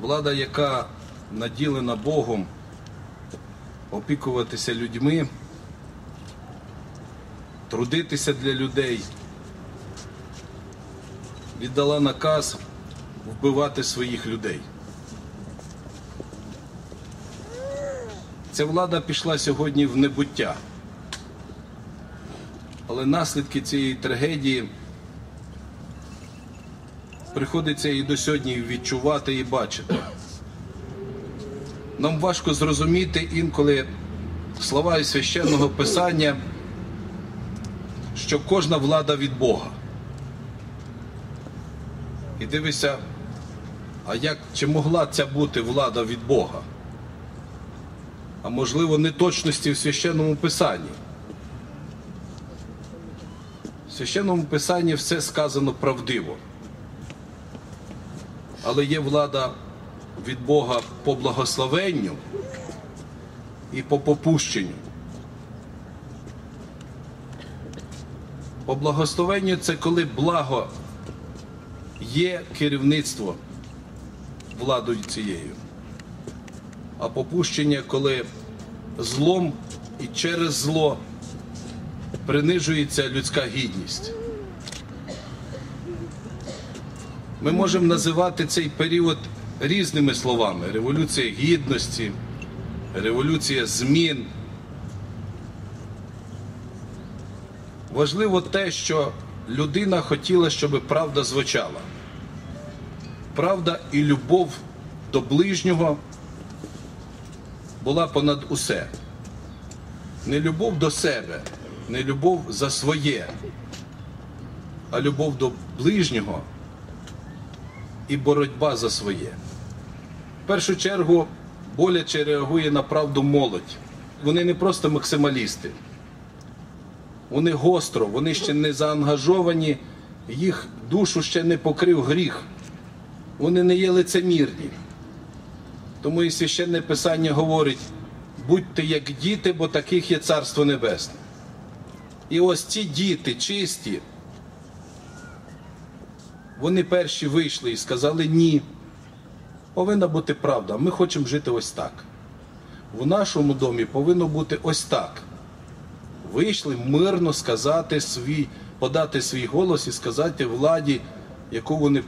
Влада, яка наділена Богом опікуватися людьми, трудитися для людей, віддала наказ вбивати своїх людей. Ця влада пішла сьогодні в небуття. Але наслідки цієї трагедії приходиться і до сьогодні відчувати і бачити. Нам важко зрозуміти інколи слова із священного писання, що кожна влада від Бога. І дивися, а як чи могла ця бути влада від Бога? А можливо, неточності в священному писанні. В священному писанні все сказано правдиво. Але є влада від Бога по благословенню і по попущенню. По благословенню це коли благо є керівництво владою цією. А попущення, коли злом і через зло принижується людська гідність. Ми можемо називати цей період різними словами: революція гідності, революція змін. Важливо те, що людина хотіла, щоб правда звучала. Правда і любов до ближнього була понад усе. Не любов до себе, не любов за своє, а любов до ближнього і боротьба за своє. В першу чергу боляче реагує на правду молодь. Вони не просто максималісти. Вони гостро, вони ще не заангажовані, їх душу ще не покрив гріх. Вони не є лицемірні. Тому і священне писання говорить: будьте як діти, бо таких є Царство Небесне. І ось ці діти чисті, вони перші вийшли і сказали ні. Повинна бути правда. Ми хочемо жити ось так. В нашому домі повинно бути ось так. Вийшли мирно сказати свій, подати свій голос і сказати владі, яку вони